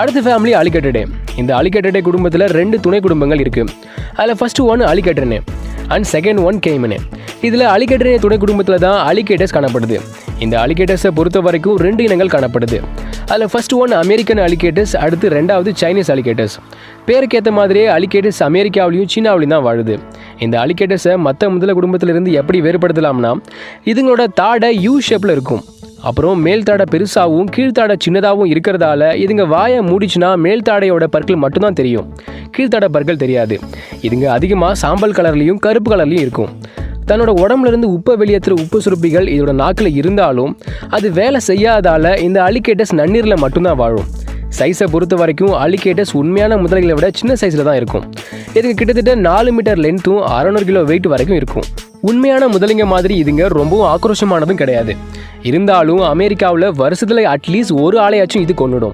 அடுத்த ஃபேமிலி அலிகேட்டடே இந்த அலிகேட்டடே குடும்பத்தில் ரெண்டு துணை குடும்பங்கள் இருக்குது அதில் ஃபர்ஸ்ட் ஒன் அலிகேட்டர்னே அண்ட் செகண்ட் ஒன் கேமனே இதில் அலிகேட்டரே துணை குடும்பத்தில் தான் அலிகேட்டர்ஸ் காணப்படுது. இந்த அலிகேட்டர்ஸை பொறுத்த வரைக்கும் ரெண்டு இனங்கள் காணப்படுது. அதில் ஃபர்ஸ்ட் ஒன் அமெரிக்கன் அலிகேட்டர்ஸ் அடுத்து ரெண்டாவது சைனீஸ் அலிகேட்டர்ஸ். பேருக்கு ஏற்ற மாதிரியே அலிகேட்டர்ஸ் அமெரிக்காவிலையும் சீனாவிலையும் தான் வாழுது. இந்த அலிகேட்டர்ஸை மற்ற முதல குடும்பத்திலிருந்து எப்படி வேறுபடுத்தலாம்னா இதுங்களோட தாடை யூ ஷேப்பில் இருக்கும். அப்புறம் மேல் தாடை பெருசாகவும் கீழ்த்தாடை சின்னதாகவும் இருக்கிறதால இதுங்க வாயை மூடிச்சுன்னா மேல் தாடையோட பற்கள் மட்டும்தான் தெரியும். கீழ்த்தாடை பற்கள் தெரியாது. இதுங்க அதிகமாக சாம்பல் கலர்லேயும் கருப்பு கலர்லேயும் இருக்கும். தன்னோட உடம்புலேருந்து உப்பை வெளியேற்றுற உப்பு சுரப்பிகள் இதோட நாக்கில் இருந்தாலும் அது வேலை செய்யாதால இந்த அலிகேட்டர்ஸ் நன்னீரில் மட்டும்தான் வாழும். சைஸை பொறுத்த வரைக்கும் அலிகேட்டர்ஸ் உண்மையான முதலைகளை விட சின்ன சைஸில் தான் இருக்கும். இதுங்க கிட்டத்தட்ட நாலு மீட்டர் லென்த்தும் அறநூறு கிலோ வெயிட் வரைக்கும் இருக்கும். உண்மையான முதலிங்க மாதிரி இதுங்க ரொம்பவும் ஆக்ரோஷமானதும் கிடையாது. இருந்தாலும் அமெரிக்காவில் வருஷத்தில் அட்லீஸ்ட் ஒரு ஆளையாச்சும் இது கொண்டுடும்